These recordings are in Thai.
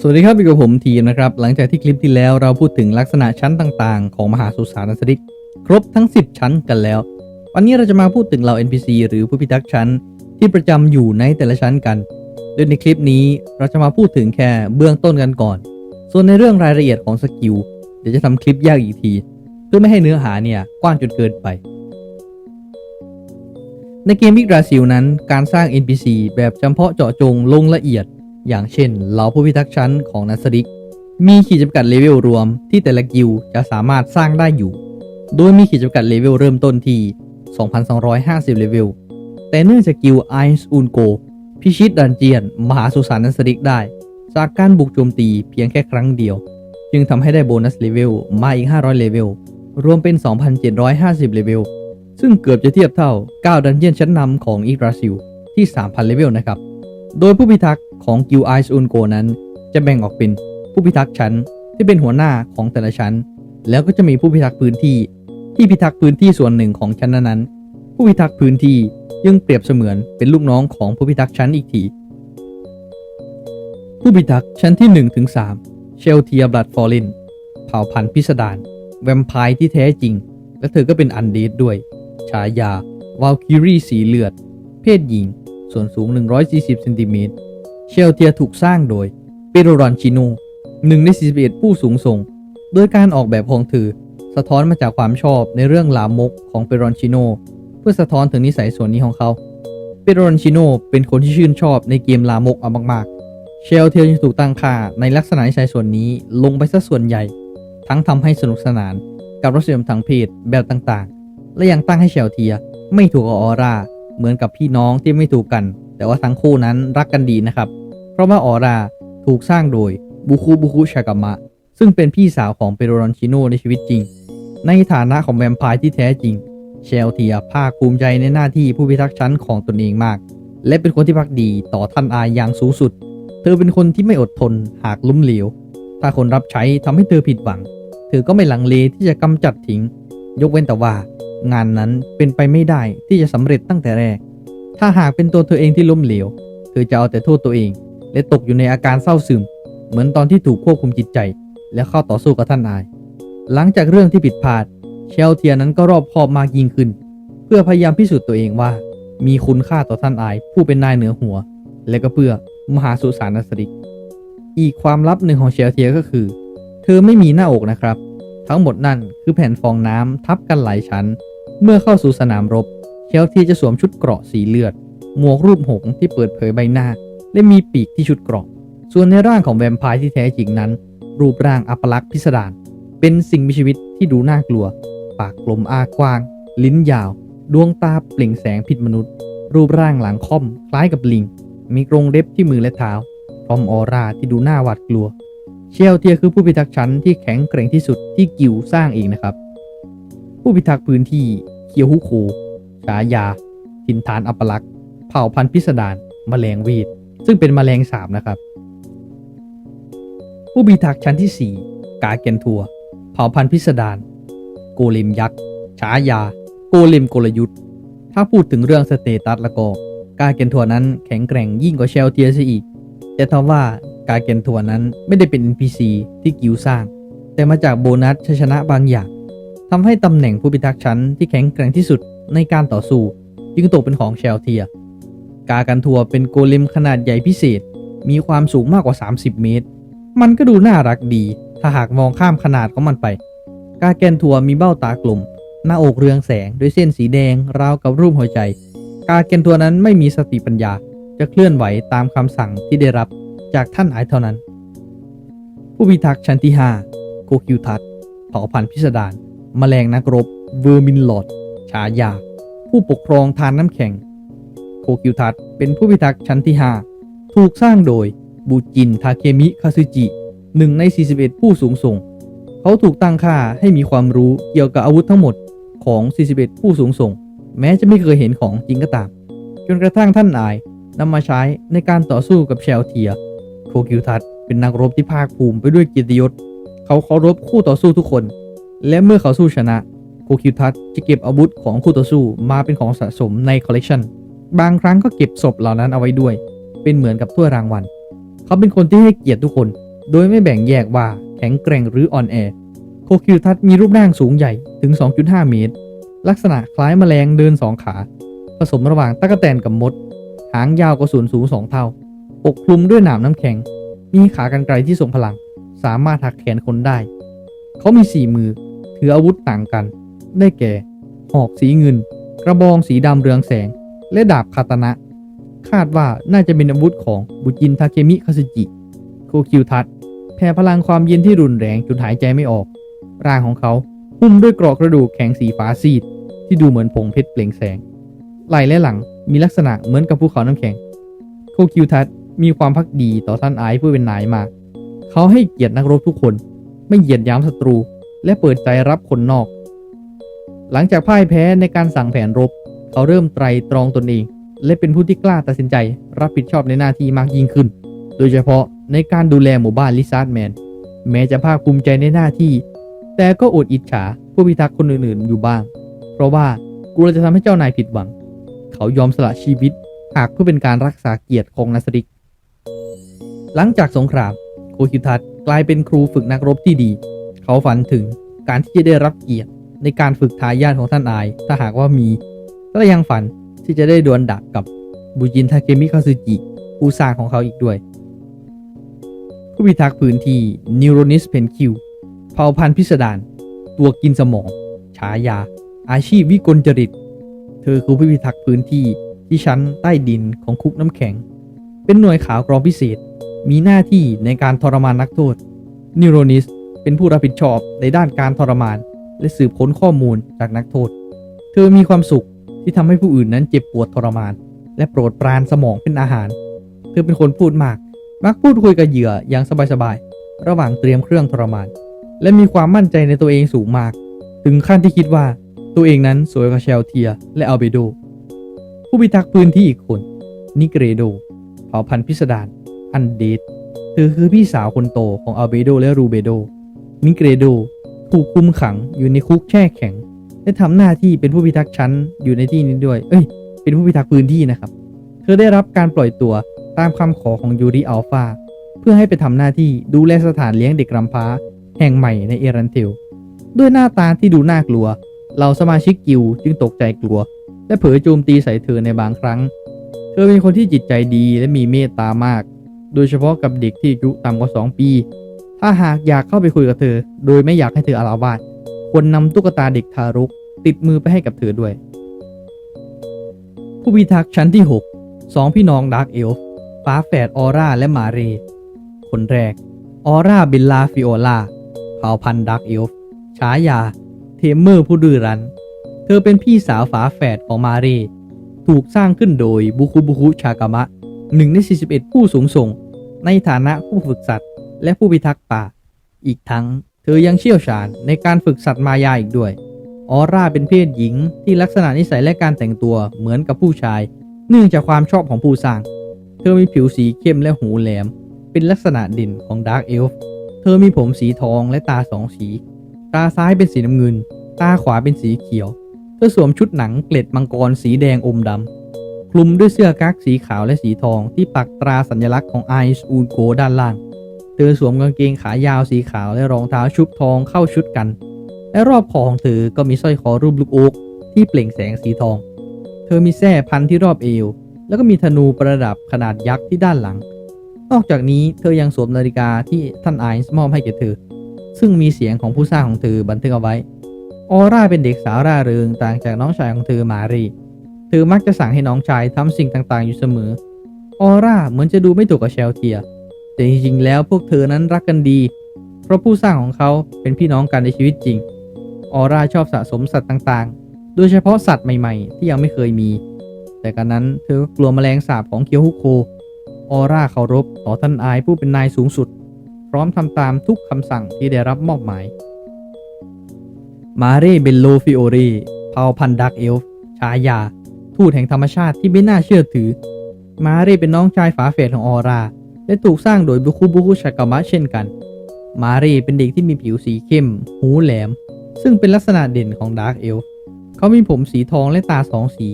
สวัสดีครับอยู่กับผมทีมนะครับ หลังจากที่คลิปที่แล้วเราพูดถึงลักษณะชั้นต่างๆ ของมหาสุสานอสดิกครบทั้ง 10 ชั้นกันแล้ว วันนี้เราจะมาพูดถึงเหล่า NPC หรือผู้พิทักษ์ชั้น ที่ประจำอยู่ในแต่ละชั้นกัน โดยในคลิปนี้เราจะมาพูดถึงแค่เบื้องต้นกันก่อน ส่วนในเรื่องรายละเอียดของสกิลเดี๋ยวจะทำคลิปยากอีกที เพื่อไม่ให้เนื้อหาเนี่ยกว้างจนเกินไป ในเกมบิ๊กราซิลนั้น การสร้าง NPC แบบเฉพาะเจาะจงลงละเอียด อย่างเช่นเหล่าผู้พิทักษ์ชั้นของนัสดิก มีขีดจำกัดเลเวลรวมที่แต่ละกิลจะสามารถสร้างได้อยู่ โดยมีขีดจำกัดเลเวลเริ่มต้นที่ 2,250 เลเวล แต่เนื่องจากกิลไอซ์อูนโกพิชิตดันเจียน มหาสุสานนัสดิกได้ จากการบุกโจมตีเพียงแค่ครั้งเดียว จึงทำให้ได้โบนัสเลเวลมาอีก 500 เลเวล รวมเป็น 2,750 เลเวล ซึ่งเกือบจะเทียบเท่า 9 ดันเจียนชั้นนำของอีกราซิลที่ 3,000 เลเวลนะครับ โดยผู้พิทักษ์ ของกิลไอซ์อุนโกนั้น จะแบ่งออกเป็นผู้พิทักษ์ชั้นที่เป็นหัวหน้าของแต่ละชั้น แล้วก็จะมีผู้พิทักษ์พื้นที่ ที่พิทักษ์พื้นที่ส่วนหนึ่งของชั้นนั้นๆผู้พิทักษ์พื้นที่ยังเปรียบเสมือนเป็นลูกน้องของผู้พิทักษ์ชั้นอีกทีผู้พิทักษ์ชั้นที่1ถึง3เชลเทียบลัดฟอร์ลินเผ่าพันธุ์พิสดารแวมไพร์ที่แท้จริง และเธอก็เป็นอันเดดด้วย ฉายาวาลคิรีสีเลือด เพศหญิง ส่วนสูง 140เซนติเมตร เชลเทียถูกสร้างโดยเปโรรอนชิโนหนึ่งใน 41 ผู้สูงส่ง โดยการออกแบบของเธอสะท้อนมาจากความชอบในเรื่องลามกของเปโรอนชิโนเพื่อสะท้อนถึงนิสัยส่วนนี้ของเขา เปโรอนชิโนเป็นคนที่ชื่นชอบในเกมลามกเอามากๆ เชลเทียยังถูกตั้งค่าในลักษณะนิสัยส่วนนี้ลงไปซะส่วนใหญ่ ทั้งทำให้สนุกสนานกับรสนิยมทางเพศแบบต่างๆ และยังตั้งให้เชลเทียไม่ถูกออร่าเหมือนกับพี่น้องที่ไม่ถูกกัน แต่ว่าทั้งคู่นั้นรักกันดีนะครับ ราะว่าออร่าถูกสร้างโดยบุคุบุคุชากามะ ซึ่งเป็นพี่สาวของเปโรรอนชิโนในชีวิตจริง ในฐานะของแวมไพร์ที่แท้จริง เชลเทียภาคภูมิใจในหน้าที่ผู้พิทักษ์ชั้นของตนเองมาก และเป็นคนที่พักดีต่อท่านอายอย่างสูงสุด เธอเป็นคนที่ไม่อดทนหากล้มเหลว ถ้าคนรับใช้ทำให้เธอผิดหวัง เธอก็ไม่ลังเลที่จะกำจัดทิ้ง ยกเว้นแต่ว่างานนั้นเป็นไปไม่ได้ที่จะสำเร็จตั้งแต่แรก ถ้าหากเป็นตัวเธอเองที่ล้มเหลว เธอจะเอาแต่โทษตัวเอง และตกอยู่ในอาการเศร้าซึม เหมือนตอนที่ถูกควบคุมจิตใจ และเข้าต่อสู้กับท่านอาย หลังจากเรื่องที่ผิดพลาด เชลเทียนั้นก็รอบคอบมากยิ่งขึ้น เพื่อพยายามพิสูจน์ตัวเองว่า มีคุณค่าต่อท่านอาย ผู้เป็นนายเหนือหัว และก็เพื่อมหาสุสานนัสริกอีกความลับหนึ่งของเชลเทียก็คือ เธอไม่มีหน้าอกนะครับ ทั้งหมดนั่นคือแผ่นฟองน้ำทับกันหลายชั้น เมื่อเข้าสู่สนามรบเชลเทียจะสวมชุดเกราะสีเลือด หมวกรูปหงส์ที่เปิดเผยใบหน้า และมีปีกที่ชุดเกราะ ส่วนในร่างของแวมไพร์ที่แท้จริงนั้น รูปร่างอัปลักษณ์พิสดารเป็นสิ่งมีชีวิตที่ดูน่ากลัว ปากกลมอากว้าง ลิ้นยาว ดวงตาเปล่งแสงผิดมนุษย์ รูปร่างหลังค่อม คล้ายกับลิง มีกรงเล็บที่มือและเท้าพร้อมออร่าที่ดูน่าหวาดกลัว เชลเทียคือผู้พิทักษ์ชั้นที่แข็งแกร่งที่สุดที่กิวสร้างเองนะครับ ผู้พิทักษ์พื้นที่เคียวฮุโคฉายาถิ่นฐานอัปลักษณ์ เผ่าพันธุ์พิสดารแมลงวีด ซึ่งเป็นแมลงสาบนะครับ ผู้พิทักษ์ชั้นที่ 4 กาเกนทัว เผ่าพันธุ์พิสดารโกเลมยักษ์ฉายา โกเลมกลยุทธ์ ถ้าพูดถึงเรื่องสเตตัสล้วก็กาเกนทัวนั้นแข็งแกร่งยิ่งกว่าเชลเทียซะอีก แต่ทว่ากาเกนทัวนั้นไม่ได้เป็น NPC ที่กิวสร้าง แต่มาจากโบนัสชัยชนะบางอย่างทำให้ตำแหน่งผู้พิทักษ์ชั้นที่แข็งแกร่งที่สุดในการต่อสู้ จึงตกเป็นของเชลเทีย กากันทัวเป็นโกเลมขนาดใหญ่พิเศษ มีความสูงมากกว่า 30 เมตร มันก็ดูน่ารักดี ถ้าหากมองข้ามขนาดของมันไป กาแกนทัวมีเบ้าตากลม หน้าอกเรืองแสงด้วยเส้นสีแดงราวกับรูปหัวใจ กาเกนทัวนั้นไม่มีสติปัญญา จะเคลื่อนไหวตามคำสั่งที่ได้รับจากท่านอายเท่านั้น ผู้พิทักษ์ชั้นที่5โกคิวทัตเผ่าพันธุ์พิสดารแมลงนักรบเวอร์มินลอดฉายา ผู้ปกครองทานน้ำแข็ง โกคิวทัตเป็นผู้พิทักษ์ชั้นที่ 5 ถูกสร้างโดยบูจินทาเคมิคาซึจิหนึ่งใน 41 ผู้สูงส่ง เขาถูกตั้งค่าให้มีความรู้เกี่ยวกับอาวุธทั้งหมดของ 41 ผู้สูงส่ง แม้จะไม่เคยเห็นของจริงก็ตาม จนกระทั่งท่านอายนำมาใช้ในการต่อสู้กับเชลเทีย โคคิวทัตเป็นนักรบที่ภาคภูมิไปด้วยเกียรติยศ เขาเคารพคู่ต่อสู้ทุกคน และเมื่อเขาสู้ชนะ โคคิวทัตจะเก็บอาวุธของคู่ต่อสู้มาเป็นของสะสมในคอลเลกชัน บางครั้งก็เก็บศพเหล่านั้นเอาไว้ด้วย เป็นเหมือนกับถ้วยรางวัล เขาเป็นคนที่ให้เกียรติทุกคน โดยไม่แบ่งแยกว่าแข็งแกร่งหรืออ่อนแอ โคคิวทัศมีรูปร่างสูงใหญ่ถึง 2.5 เมตร ลักษณะคล้ายแมลงเดินสองขา ผสมระหว่างตะกแตนกับมด หางยาวกว่าส่วนสูงสองเท่า ปกคลุมด้วยหนามน้ำแข็ง มีขากรรไกรที่ทรงพลัง สามารถหักแขนคนได้ เขามีสี่มือ ถืออาวุธต่างกัน ได้แก่ หอกสีเงิน กระบองสีดำเรืองแสง และดาบคาตานะ คาดว่าน่าจะเป็นอาวุธของบุจินทาเคมิคาสึจิโคคิวทัศแผ่พลังความเย็นที่รุนแรงจนหายใจไม่ออก ร่างของเขาหุ้มด้วยเกราะกระดูกแข็งสีฟ้าซีด ที่ดูเหมือนผงเพชรเปล่งแสง ไหล่และหลังมีลักษณะเหมือนกับภูเขาน้ำแข็ง โคคิวทัศมีความพักดีต่อท่านไอซ์ผู้เป็นนายมาก เขาให้เกียรตินักรบทุกคน ไม่เหยียดยามศัตรู และเปิดใจรับคนนอก หลังจากพ่ายแพ้ในการสั่งแผนรบ เขาเริ่มไตรตรองตนเอง และเป็นผู้ที่กล้าตัดสินใจ รับผิดชอบในหน้าที่มากยิ่งขึ้น โดยเฉพาะในการดูแลหมู่บ้านลิซาร์ดแมน แม้จะภาคภูมิใจในหน้าที่ แต่ก็อดอิจฉาผู้พิทักษ์คนอื่นๆ อยู่บ้าง เพราะว่ากลัวจะทำให้เจ้านายผิดหวัง เขายอมสละชีวิต หากเพื่อเป็นการรักษาเกียรติของนัสริก หลังจากสงครามโคคิทัตกลายเป็นครูฝึกนักรบที่ดี เขาฝันถึงการที่จะได้รับเกียรติในการฝึกทายาทของท่านอาย ถ้าหากว่ามี และยังฝันที่จะได้ดวลดักกับบุจินทาเกมิคาซึจิผู้สร้างของเขาอีกด้วย ผู้พิทักษ์พื้นที่นิวโรนิสเพนคิวเผ่าพันธุ์พิสดารตัวกินสมอง ฉายา อาชีพวิกลจริต เธอคือผู้พิทักษ์พื้นที่ที่ชั้นใต้ดินของคุกน้ำแข็ง เป็นหน่วยขาวกรองพิเศษ มีหน้าที่ในการทรมานนักโทษนิวโรนิสเป็นผู้รับผิดชอบในด้านการทรมาน และสืบค้นข้อมูลจากนักโทษ เธอมีความสุข ที่ทำให้ผู้อื่นนั้นเจ็บปวดทรมาน และโปรดปรานสมองเป็นอาหาร เธอเป็นคนพูดมาก มักพูดคุยกับเหยื่ออย่างสบายๆ ระหว่างเตรียมเครื่องทรมาน และมีความมั่นใจในตัวเองสูงมาก ถึงขั้นที่คิดว่าตัวเองนั้นสวยกว่าเชลเทีย และอัลเบโด ผู้พิทักษ์พื้นที่อีกคน นิเกรโด เผ่าพันธุ์พิสดาร อันเดดเธอคือพี่สาวคนโตของอัลเบโดและรูเบโด นิเกรโด ถูกคุมขังอยู่ในคุกแช่แข็ง และทำหน้าที่เป็นผู้พิทักษ์ชั้นอยู่ในที่นี้ด้วย เอ้ย เป็นผู้พิทักษ์พื้นที่นะครับ เธอได้รับการปล่อยตัวตามคำขอของยูริอัลฟาเพื่อให้ไปทำหน้าที่ดูแลสถานเลี้ยงเด็กกำพร้า แห่งใหม่ในเอรันเทลด้วยหน้าตาที่ดูน่ากลัว เหล่าสมาชิกกิลจึงตกใจกลัว และเผยโจมตีใส่เธอในบางครั้ง เธอเป็นคนที่จิตใจดีและมีเมตตามาก โดยเฉพาะกับเด็กที่อายุต่ำกว่า 2 ปี ถ้าหากอยากเข้าไปคุยกับเธอ โดยไม่อยากให้เธออาละวาด ควรนำตุ๊กตาเด็กทารก ติดมือไปให้กับเธอด้วย ผู้พิทักษ์ชั้นที่ 6 สองพี่น้องดาร์กเอลฟ์ฟ้าแฝดออร่าและมาเร คนแรก ออร่าเบลลาฟิโอลาเผ่าพันธุ์ดาร์กเอลฟ์ฉายา เทมเมอร์ผู้ดื้อรั้น เธอเป็นพี่สาวฝาแฝดของมาเร ถูกสร้างขึ้นโดยบุคุบุคุชากามะหนึ่งใน 41 ผู้สูงส่ง ในฐานะผู้ฝึกสัตว์ และผู้พิทักษ์ป่า อีกทั้ง ธอยังเชี่ยวชาญในการฝึกสัตว์มายาอีกด้วย ออร่าเป็นเพศหญิงที่ลักษณะนิสัยและการแต่งตัวเหมือนกับผู้ชาย เนื่องจากความชอบของผู้สร้าง เธอมีผิวสีเข้มและหูแหลม เป็นลักษณะเด่นของดาร์กเอลฟ์ เธอมีผมสีทองและตาสองสี ตาซ้ายเป็นสีน้ำเงิน ตาขวาเป็นสีเขียว เธอสวมชุดหนังเกล็ดมังกรสีแดงอมดำ คลุมด้วยเสื้อกั๊กสีขาวและสีทองที่ปักตราสัญลักษณ์ของไอซ์อูนโกด้านล่าง เธอสวมกางเกงขายาวสีขาวและรองเท้าชุบทองเข้าชุดกัน และรอบคอของเธอก็มีสร้อยคอรูปลูกโอ๊กที่เปล่งแสงสีทอง เธอมีแส้พันที่รอบเอว แล้วก็มีธนูประดับขนาดยักษ์ที่ด้านหลัง นอกจากนี้เธอยังสวมนาฬิกาที่ท่านไอซ์มอบให้แก่เธอ ซึ่งมีเสียงของผู้สร้างของเธอบันทึกเอาไว้ ออร่าเป็นเด็กสาวร่าเริงต่างจากน้องชายของเธอมารี เธอมักจะสั่งให้น้องชายทำสิ่งต่างๆอยู่เสมอ ออร่าเหมือนจะดูไม่ถูกกับเชลเทีย แต่จริงๆ แล้วพวกเธอนั้นรักกันดี เพราะผู้สร้างของเขาเป็นพี่น้องกันในชีวิตจริง ออร่าชอบสะสมสัตว์ต่างๆ โดยเฉพาะสัตว์ใหม่ๆ ที่ยังไม่เคยมี แต่กันนั้นเธอก็กลัวแมลงสาบของเคียวฮุโค ออร่าเคารพต่อท่านอายผู้เป็นนายสูงสุด พร้อมทำตามทุกคำสั่งที่ได้รับมอบหมาย มาเร่เบลโลฟิโอเรเผ่าพันธุ์ดักเอลฟ์ฉายา ทูตแห่งธรรมชาติที่ไม่น่าเชื่อถือ มาเร่เป็นน้องชายฝาแฝดของออร่า และถูกสร้างโดยบุคุบุคุชากามะเช่นกัน มาร่เป็นเด็กที่มีผิวสีเข้ม หูแหลม ซึ่งเป็นลักษณะเด่นของดาร์กเอลเขามีผมสีทองและตาสองสี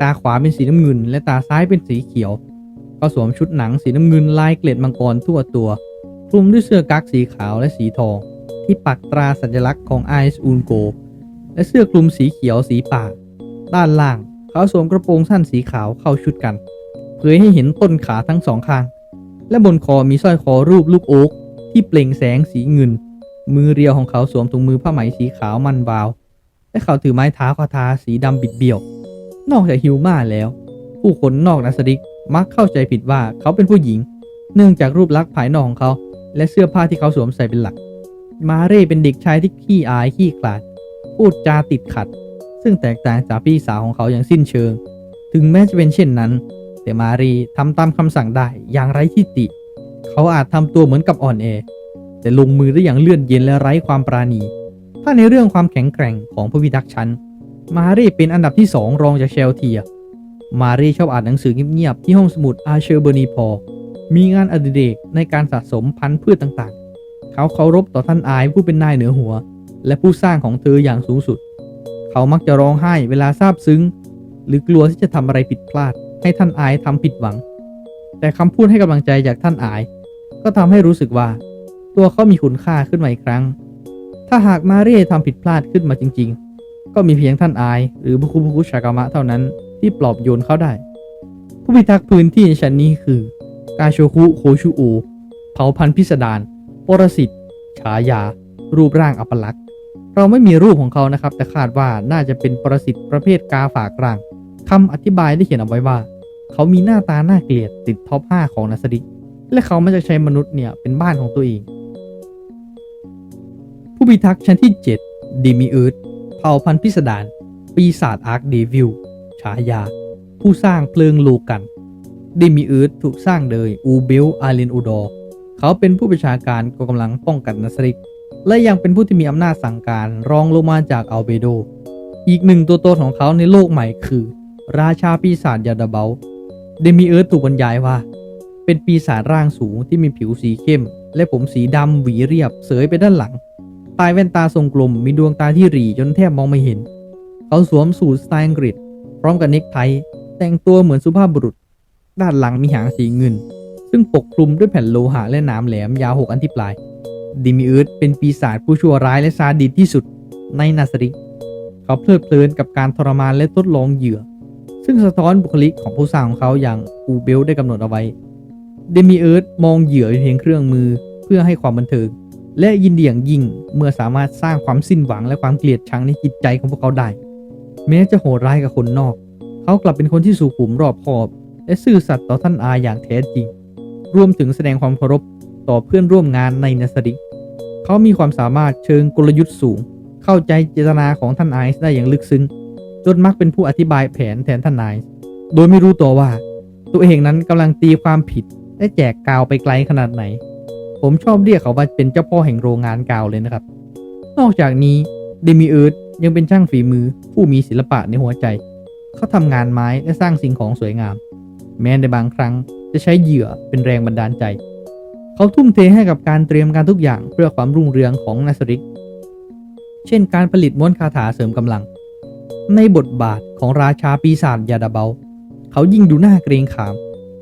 ตาขวาเป็นสีน้ำเงิน และตาซ้ายเป็นสีเขียวเขาเขาสวมชุดหนังสีน้ำเงินลายเกล็ดมังกรทั่วตัว คลุมด้วยเสื้อกั๊กสีขาวและสีทอง ที่ปักตราสัญลักษณ์ของไอซ์อูนโก และเสื้อคลุมสีเขียวสีป่า ด้านล่าง เขาสวมกระโปรงสั้นสีขาวเข้าชุดกัน เผยให้เห็นต้นขาทั้งสองข้าง และบนคอมีสร้อยคอรูปลูกโอ๊กที่เปล่งแสงสีเงิน มือเรียวของเขาสวมถุงมือผ้าไหมสีขาวมันวาว และเขาถือไม้เท้าคาทาสีดำบิดเบี้ยว นอกจากฮิวมาแล้ว ผู้คนนอกนัสดิกมักเข้าใจผิดว่าเขาเป็นผู้หญิง เนื่องจากรูปลักษณ์ภายนอกของเขา และเสื้อผ้าที่เขาสวมใส่เป็นหลัก มาเร่เป็นเด็กชายที่ขี้อายขี้ขลาด พูดจาติดขัด ซึ่งแตกต่างจากพี่สาวของเขาอย่างสิ้นเชิง ถึงแม้จะเป็นเช่นนั้น แต่มารีทำตามคำสั่งได้อย่างไร้ที่ติ เขาอาจทำตัวเหมือนกับอ่อนแอ แต่ลงมือได้อย่างเลื่อนเย็นและไร้ความปราณี ถ้าในเรื่องความแข็งแกร่งของผู้พิทักษ์ชั้น มารีเป็นอันดับที่สองรองจากเชลเทีย มารีชอบอ่านหนังสือเงียบๆที่ห้องสมุดอาเชอร์เบอร์นีพอลมีงานอดิเรกในการสะสมพันธุ์พืชต่างๆ เขาเคารพต่อท่านอายผู้เป็นนายเหนือหัว และผู้สร้างของเธออย่างสูงสุด เขามักจะร้องไห้เวลาซาบซึ้ง หรือกลัวที่จะทำอะไรผิดพลาด ให้ท่านอายทำผิดหวัง แต่คำพูดให้กำลังใจจากท่านอาย ก็ทำให้รู้สึกว่า ตัวเขามีคุณค่าขึ้นมาอีกครั้ง ถ้าหากมาเร่ทำผิดพลาดขึ้นมาจริง ๆ ก็มีเพียงท่านอาย หรือบุคุบุคุชากามะเท่านั้นที่ปลอบโยนเขาได้ ผู้พิทักษ์พื้นที่ในชั้นนี้คือกาโชคุโคชูโอเผ่าพันธุ์พิสดารปรสิตฉายา รูปร่างอัปลักษณ์ เราไม่มีรูปของเขานะครับ แต่คาดว่าน่าจะเป็นปรสิตประเภทกาฝากร่างคำอธิบายได้เขียนเอาไว้ว่า เขามีหน้าตาน่าเกลียดติดท็อป 5 ของนัสดิกและเขาไม่จะใช้มนุษย์เนี่ยเป็นบ้านของตัวเอง ผู้พิทักษ์ชั้นที่ 7 ดิมิเอิร์ดเผ่าพันธุ์พิสดารปีศาจอาร์คเดวิลฉายา ผู้สร้างเพลิงโลกัน ดิมิเอิร์ดถูกสร้างโดยอูเบลอาเลนอูดอร์เขาเป็นผู้บัญชาการกองกำลังป้องกันนัสริก และยังเป็นผู้ที่มีอำนาจสั่งการรองลงมาจากอัลเบโด อีกหนึ่งตัวตนของเขาในโลกใหม่คือ ราชาปีศาจยาดาเบล เดมิเอิร์ดถูกบรรยายว่า เป็นปีศาจร่างสูงที่มีผิวสีเข้ม และผมสีดำหวีเรียบเสยไปด้านหลัง ตายแว่นตาทรงกลม มีดวงตาที่หรี่จนแทบมองไม่เห็น เขาสวมสูทสไตล์อังกฤษ พร้อมกับเนคไท แต่งตัวเหมือนสุภาพบุรุษ ด้านหลังมีหางสีเงิน ซึ่งปกคลุมด้วยแผ่นโลหะและหนามแหลมยาวหกอันที่ปลายดิมิเอิร์ดเป็นปีศาจผู้ชั่วร้ายและซาดิสที่สุดในนาสริกเขาเพลิดเพลินกับการทรมานและทดลองเหยื่อ ซึ่งสะท้อนบุคลิกของผู้สร้างของเขาอย่างอูเบลได้กำหนดเอาไว้ เดมิเอิร์ดมองเหยื่อเป็นเพียงเครื่องมือเพื่อให้ความบันเทิงและยินดีอย่างยิ่งเมื่อสามารถสร้างความสิ้นหวังและความเกลียดชังในจิตใจของพวกเขาได้ แม้จะโหดร้ายกับคนนอก เขากลับเป็นคนที่สุขุมรอบคอบ และซื่อสัตย์ต่อท่านอาอย่างแท้จริง รวมถึงแสดงความเคารพต่อเพื่อนร่วมงานในนัสริกเขามีความสามารถเชิงกลยุทธ์สูง เข้าใจเจตนาของท่านไอซ์ได้อย่างลึกซึ้ง จนมักเป็นผู้อธิบายแผนแทนท่านไอซ์โดยไม่รู้ตัวว่า ตัวเองนั้นกำลังตีความผิดและแจกกาวไปไกลขนาดไหน ผมชอบเรียกเขาว่าเป็นเจ้าพ่อแห่งโรงงานกาวเลยนะครับ นอกจากนี้เดมิเอิร์ดยังเป็นช่างฝีมือผู้มีศิลปะในหัวใจ เขาทำงานไม้และสร้างสิ่งของสวยงาม แม้ในบางครั้งจะใช้เหยื่อเป็นแรงบันดาลใจ เขาทุ่มเทให้กับการเตรียมการทุกอย่างเพื่อความรุ่งเรืองของนาสริก เช่นการผลิตม้วนคาถาเสริมกำลัง ในบทบาทของราชาปีศาจยาดาเบา เขายิ่งดูน่าเกรงขาม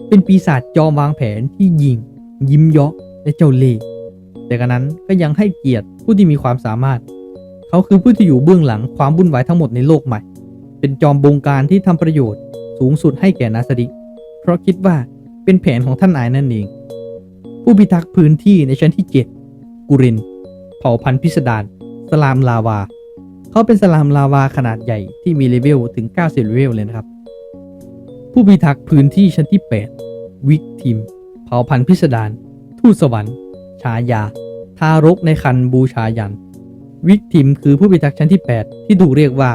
เป็นปีศาจจอมวางแผนที่ยิง ยิ้มเยาะและเจ้าเล่ห์แต่กระนั้นก็ยังให้เกียรติผู้ที่มีความสามารถ เขาคือผู้ที่อยู่เบื้องหลังความวุ่นวายทั้งหมดในโลกใหม่ เป็นจอมบงการที่ทำประโยชน์ สูงสุดให้แก่นาสดิกเพราะคิดว่าเป็นแผนของท่านอายนั่นเอง ผู้พิทักษ์พื้นที่ในชั้นที่ 7 กุริน เผ่าพันธุ์พิสดารสลามลาวา เขาเป็นสลามลาวาขนาดใหญ่ที่มีเลเวลถึง 90 เลเวลเลยนะครับ ผู้พิทักษ์พื้นที่ชั้นที่ 8 วิกทิมเผ่าพันธุ์พิสดารทูตสวรรค์ฉายา ทารกในคันบูชายัน วิกทิมคือผู้พิทักษ์ชั้นที่ 8 ที่ถูกเรียกว่า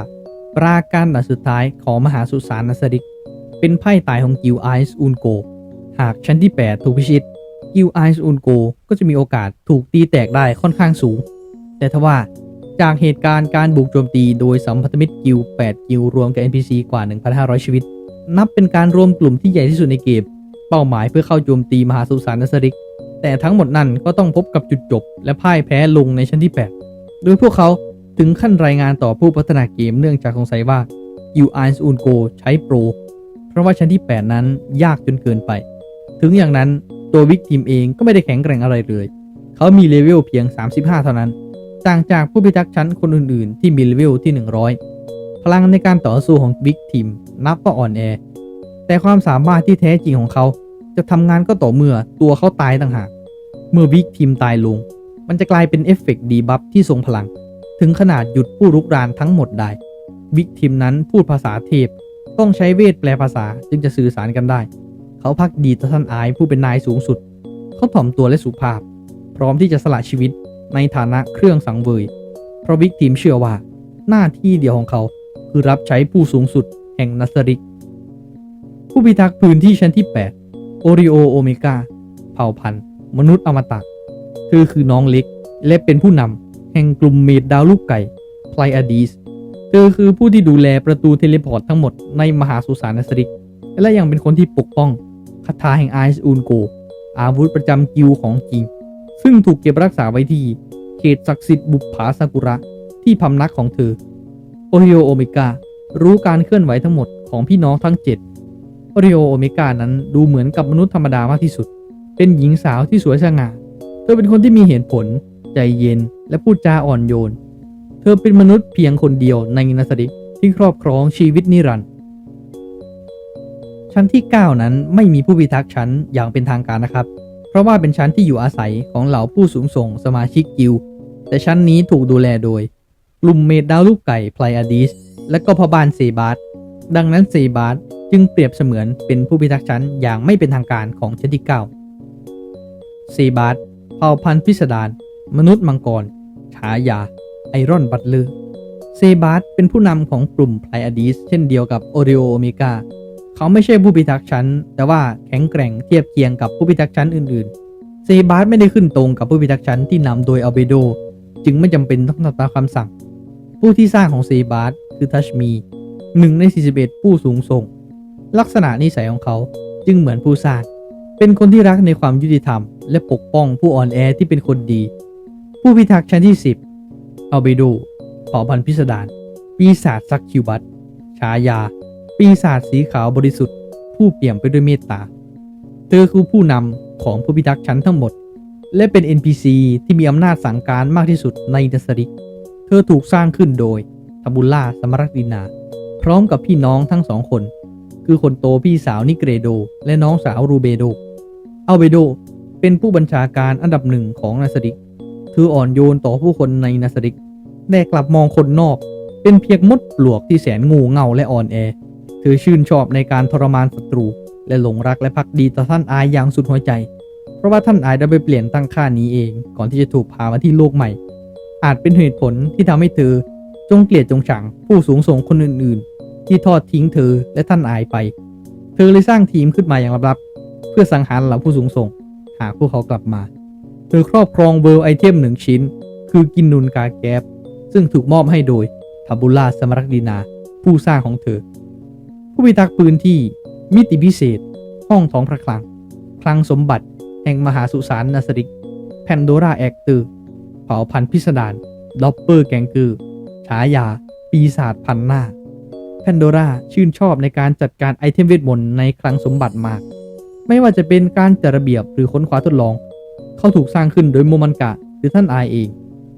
ปราการด่านสุดท้ายของมหาสุสานนัสดิก เป็นไพ่ตายของกิลไอซ์อุนโก หากชั้นที่ 8 ถูกพิชิตกิลไอซ์อุนโกก็จะมีโอกาสถูกตีแตกได้ค่อนข้างสูง แต่ทว่า จากเหตุการณ์การบุกโจมตีโดยสัมพันธมิตรกิล8กิลรวมกับ NPC กว่า 1,500 ชีวิต นับเป็นการรวมกลุ่มที่ใหญ่ที่สุดในเกม เป้าหมายเพื่อเข้าโจมตีมหาสุสานนัสริก แต่ทั้งหมดนั้นก็ต้องพบกับจุดจบ และพ่ายแพ้ลงในชั้นที่ 8 โดยพวกเขาถึงขั้นรายงานต่อผู้พัฒนาเกมเนื่องจากสงสัยว่า u i ไอซ์อุนโกใช้โปร เพราะว่าชั้นที่ 8 นั้นยากจนเกินไป ถึงอย่างนั้นตัววิกทีมเองก็ไม่ได้แข็งแกร่งอะไรเลย เขามีเลเวลเพียง 35 เท่านั้น ต่างจากผู้พิทักษ์ชั้นคนอื่นๆ ที่มีเลเวลที่ 100 พลังในการต่อสู้ของวิกทีมนับว่าอ่อนแอ แต่ความสามารถที่แท้จริงของเขา จะทำงานก็ต่อเมื่อตัวเขาตายต่างหาก เมื่อวิกทีมตายลง มันจะกลายเป็นเอฟเฟกต์ดีบัฟที่ทรงพลัง ถึงขนาดหยุดผู้รุกรานทั้งหมดได้วิกทีมนั้นพูดภาษาเทพ ต้องใช้เวทแปลภาษาจึงจะสื่อสารกันได้ เขาพักดีต่อท่านอายผู้เป็นนายสูงสุด เขาถ่อมตัวและสุภาพ พร้อมที่จะสละชีวิต ในฐานะเครื่องสังเวย เพราะวิกทีมเชื่อว่า หน้าที่เดียวของเขาคือรับใช้ผู้สูงสุดแห่งนัสริก ผู้พิทักษ์พื้นที่ชั้นที่ 8 โอริโอโอเมกาเผ่าพันธุ์ มนุษย์อมตะเธอคือน้องเล็ก และเป็นผู้นำแห่งกลุ่มเมดดาวลูกไก่ไพลอดีสเธอคือผู้ที่ดูแลประตูเทเลพอร์ตทั้งหมดในมหาสุสานนัสริก และยังเป็นคนที่ปกป้องคาถาแห่งไอซ์อูนโกอาวุธประจำกิลด์ของจริง ซึ่งถูกเก็บรักษาไว้ที่เขตศักดิ์สิทธิ์บุปผาซากุระที่พำนักของเธอ โอริโอโอเมการู้การเคลื่อนไหวทั้งหมดของพี่น้องทั้ง7โอริโอโอเมกานั้นดูเหมือนกับมนุษย์ธรรมดามากที่สุด เป็นหญิงสาวที่สวยสง่า เธอเป็นคนที่มีเหตุผล ใจเย็น และพูดจาอ่อนโยน เธอเป็นมนุษย์เพียงคนเดียวในนัสริที่ครอบครองชีวิตนิรันดร์ชั้นที่ 9 นั้นไม่มีผู้พิทักษ์ชั้นอย่างเป็นทางการนะครับ เพราะว่าเป็นชั้นที่อยู่อาศัยของเหล่าผู้สูงส่งสมาชิกกิลแต่ชั้นนี้ถูกดูแลโดย กลุ่มเมดดาวลูกไก่ไพลอาดิสและก็พอบานเซบาสดังนั้นเซบาสจึงเปรียบเสมือนเป็นผู้พิทักษ์ชั้นอย่างไม่เป็นทางการของชั้นที่9เซบาสเผ่าพันธุ์พิสดารมนุษย์มังกร ฉายา ไอรอนบัตเลอร์เซบาสเป็นผู้นำของกลุ่มไพลอาดิสเช่นเดียวกับโอริโอโอเมกา เขาไม่ใช่ผู้พิทักษ์ชั้น แต่ว่าแข็งแกร่งเทียบเคียงกับผู้พิทักษ์ชั้นอื่นๆเซบาสไม่ได้ขึ้นตรงกับผู้พิทักษ์ชั้นที่นำโดยอัลเบโด จึงไม่จำเป็นต้องทำตามคำสั่ง ผู้ที่สร้างของเซบาสคือทัชมีหนึ่งใน 41 ผู้สูงส่ง ลักษณะนิสัยของเขาจึงเหมือนผู้สร้าง เป็นคนที่รักในความยุติธรรม และปกป้องผู้อ่อนแอที่เป็นคนดี ผู้พิทักษ์ชั้นที่ 10อัลเบโดเผ่าพันธุ์พิสดารปีศาจซักคิวบัตฉายา ปีศาจสีขาวบริสุทธิ์ ผู้เปี่ยมไปด้วยเมตตา เธอคือผู้นำของผู้พิทักษ์ชั้นทั้งหมด และเป็น NPC ที่มีอำนาจสั่งการมากที่สุดในดัสริก เธอถูกสร้างขึ้นโดยทาบุล่าสมรักดินา พร้อมกับพี่น้องทั้งสองคน คือคนโตพี่สาวนิเกรโด และน้องสาวรูเบโด อัลเบโดเป็นผู้บัญชาการอันดับหนึ่งของนาสริก เธออ่อนโยนต่อผู้คนในนาสริกแต่กลับมองคนนอก เป็นเพียงมดปลวกที่แสนงูเง่าและอ่อนแอ เธอชื่นชอบในการทรมานศัตรู และหลงรักและพักดีต่อท่านอายอย่างสุดหัวใจ เพราะว่าท่านอายได้ไปเปลี่ยนตั้งค่านี้เอง ก่อนที่จะถูกพามาที่โลกใหม่ อาจเป็นเหตุผลที่ทำให้เธอจงเกลียดจงชังผู้สูงส่งคนอื่น ๆ ที่ทอดทิ้งเธอและท่านอายไป เธอเลยสร้างทีมขึ้นมาอย่างลับๆเพื่อสังหารเหล่าผู้สูงส่ง หากพวกเขากลับมา เธอครอบครองเวลไอเทมหนึ่งชิ้น คือกินนุนกาแก๊บซึ่งถูกมอบให้โดยทาบุล่าสมรักดินา ผู้สร้างของเธอ ผู้พิทักษ์พื้นที่ มิติพิเศษ ห้องท้องพระคลัง คลังสมบัติ แห่งมหาสุสานนาสริก แพนโดราแอกเตอร์เผ่าพันธุ์พิสดารด็อปเปอร์แกงเกอฉายา ปีศาจพันหน้า แพนโดราชื่นชอบในการจัดการไอเทมเวทมนต์ในคลังสมบัติมาก ไม่ว่าจะเป็นการจัดระเบียบหรือค้นคว้าทดลอง เขาถูกสร้างขึ้นโดยโมมันกะหรือท่านอายเอง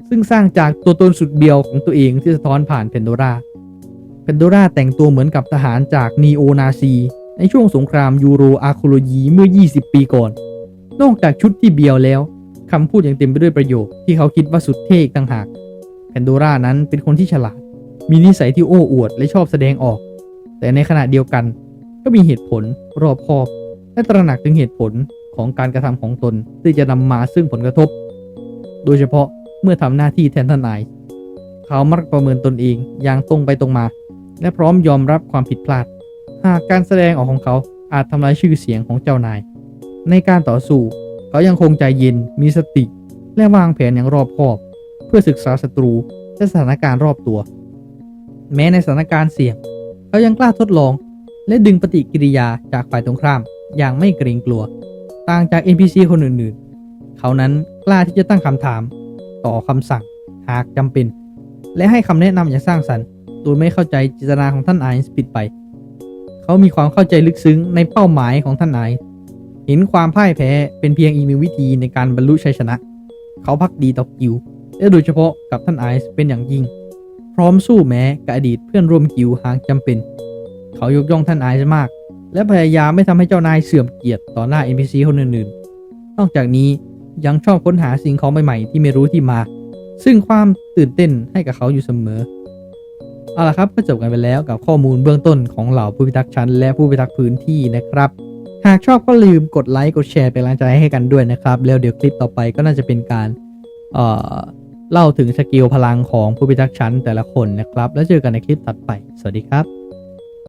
ซึ่งสร้างจากตัวตนสุดเบียวของตัวเองที่สะท้อนผ่านเพนโดรา นโดราแต่งตัวเหมือนกับทหารจากนีโอนาซี ในช่วงสงครามยูโรอาร์โคโลยีเมื่อ 20 ปีก่อน นอกจากชุดที่เบียวแล้วคำพูดยังเต็มไปด้วยประโยคที่เขาคิดว่าสุดเท่อีกต่างหากแพนโดรานั้นเป็นคนที่ฉลาด มีนิสัยที่โอ้อวดและชอบแสดงออก แต่ในขณะเดียวกัน ก็มีเหตุผลรอบคอบ และตระหนักถึงเหตุผลของการกระทำของตนที่จะนำมาซึ่งผลกระทบ โดยเฉพาะเมื่อทำหน้าที่แทนทนาย เขามักประเมินตนเองอย่างตรงไปตรงมา และพร้อมยอมรับความผิดพลาด หากการแสดงออกของเขาอาจทำลายชื่อเสียงของเจ้านาย ในการต่อสู้ เขายังคงใจเย็นมีสติ และวางแผนอย่างรอบคอบ เพื่อศึกษาศัตรูและสถานการณ์รอบตัว แม้ในสถานการณ์เสี่ยง เขายังกล้าทดลอง และดึงปฏิกิริยาจากฝ่ายตรงข้าม อย่างไม่เกรงกลัว ต่างจาก NPC คนอื่นๆ เขานั้นกล้าที่จะตั้งคำถาม ต่อคำสั่ง หากจำเป็น และให้คำแนะนำอย่างสร้างสรรค์ โดยไม่เข้าใจจิตนาของท่านไอซ์ผิดไป เขามีความเข้าใจลึกซึ้งในเป้าหมายของท่านไอซ์เห็นความพ่ายแพ้เป็นเพียงอีกหนึ่งวิธีในการบรรลุชัยชนะ เขาพักดีต่อกิวและโดยเฉพาะกับท่านไอซ์เป็นอย่างยิ่ง พร้อมสู้แม้กับอดีตเพื่อนร่วมกิวหากจำเป็น เขายกย่องท่านไอซ์มาก และพยายามไม่ทำให้เจ้านายเสื่อมเกียรติต่อหน้า NPC คนอื่นๆ นอกจากนี้ยังชอบค้นหาสิ่งของใหม่ๆที่ไม่รู้ที่มา ซึ่งความตื่นเต้นให้กับเขาอยู่เสมอ เอาละครับก็จบกันไปแล้วกับข้อมูลเบื้องต้นของเหล่าผู้พิทักษ์ชั้น และผู้พิทักษ์พื้นที่นะครับ หากชอบก็ลืมกดไลค์กดแชร์เป็นกำลังใจให้กันด้วยนะครับ แล้วเดี๋ยวคลิปต่อไปก็น่าจะเป็นการเอ่อเล่าถึงสกิลพลังของผู้พิทักษ์ชั้นแต่ละคนนะครับ แล้วเจอกันในคลิปถัดไป สวัสดีครับ